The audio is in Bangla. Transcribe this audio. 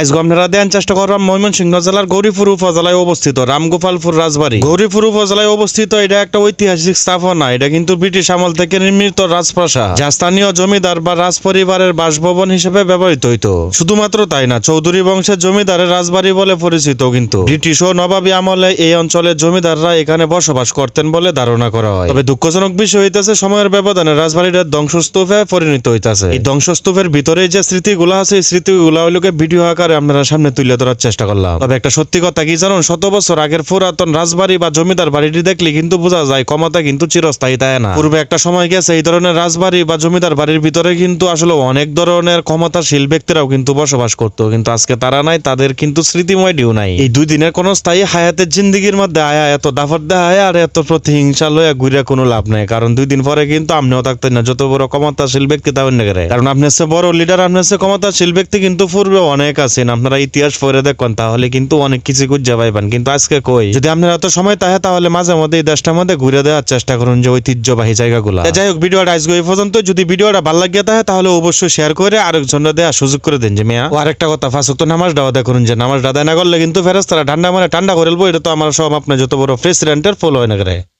আজকে আপনারা দেন চেষ্টা করলাম ময়মনসিংহ জেলার গৌরীপুর উপজেলায় অবস্থিত, রামগোপালপুর রাজবাড়ি। গৌরীপুর উপজেলায় অবস্থিত, এটা একটা ঐতিহাসিক স্থাপনা, এটা কিন্তু ব্রিটিশ আমল থেকে নির্মিত রাজপ্রাসাদ, যা স্থানীয় জমিদার বা রাজ পরিবারের বাসভবন হিসেবে ব্যবহৃত হইতো। শুধুমাত্র তাই না, চৌধুরী বংশের জমিদারের রাজবাড়ি বলে পরিচিত কিন্তু। ব্রিটিশ ও নবাবী আমলে এই অঞ্চলের জমিদাররা এখানে বসবাস করতেন বলে ধারণা করা হয়। তবে দুঃখজনক বিষয় হইতেছে, সময়ের ব্যবধানে রাজবাড়িটা ধ্বংসস্তূপে পরিণত হইতাছে। এই ধ্বংসস্তূপের ভিতরে যে স্মৃতিগুলো আছে, এই স্মৃতিগুলো ভিডিও আকারে আপনারা সামনে তুলে ধরার চেষ্টা করলাম। তবে একটা সত্যি কথা কি জানুন? শত বছর আগের পুরাতন রাজবাড়ি বা জমিদার বাড়িটি দেখলে কিন্তু বোঝা যায় ক্ষমতা কিন্তু চিরস্থায়ী তাই না? পূর্বে একটা সময় গেছে এই ধরনের রাজবাড়ি বা জমিদার বাড়ির ভিতরে কিন্তু আসলে অনেক ধরনের ক্ষমতাশীল ব্যক্তিরাও কিন্তু বসবাস করতো। কিন্তু আজকে তারা নাই, তাদের কিন্তু স্মৃতিময় ডিউ নাই। এই দুই দিনের কোন স্থায়ী হায়াতের জিন্দিগির মধ্যে আয়া এত দাফর দেয় আর এত প্রতিহিংসা লইয়া ঘুরে কোনো লাভ নাই। কারণ দুই দিন পরে কিন্তু আপনিও থাকতেন না, যত বড় ক্ষমতাশীল ব্যক্তি তা অন্য করে কারণ আপনার সে বড় লিডার আপনার সে ক্ষমতাশীল ব্যক্তি কিন্তু পূর্বে অনেক আছেন আপনারা ইতিহাস পড়ে দেখুন, তাহলে কিন্তু অনেক কিছু খুঁজে পাইবেন। কিন্তু আজকে কই? যদি আপনার এত সময় তাহে, তাহলে মাঝে মধ্যে এই দেশটার মধ্যে ঘুরে দেওয়ার চেষ্টা করুন যে ঐতিহ্যবাহী জায়গাগুলো। যাই হোক, ভিডিওটা আজকে এই পর্যন্ত। যদি ভিডিওটা ভালো লাগিয়ে থাকে তাহলে অবশ্যই শেয়ার করে আরেকজনের দেওয়ার সুযোগ করে দেন যে মেয়া। আরেকটা কথা, ফাঁসুক তো নামাজ দাওয়া দেখুন যে নামাজ দাদা না করলে কিন্তু ফেরস্তারা ঠান্ডা মানে ঠান্ডা করে এটা তো আমার সব, আপনার যত বড় প্রেসিডেন্টের ফলো হয় না করে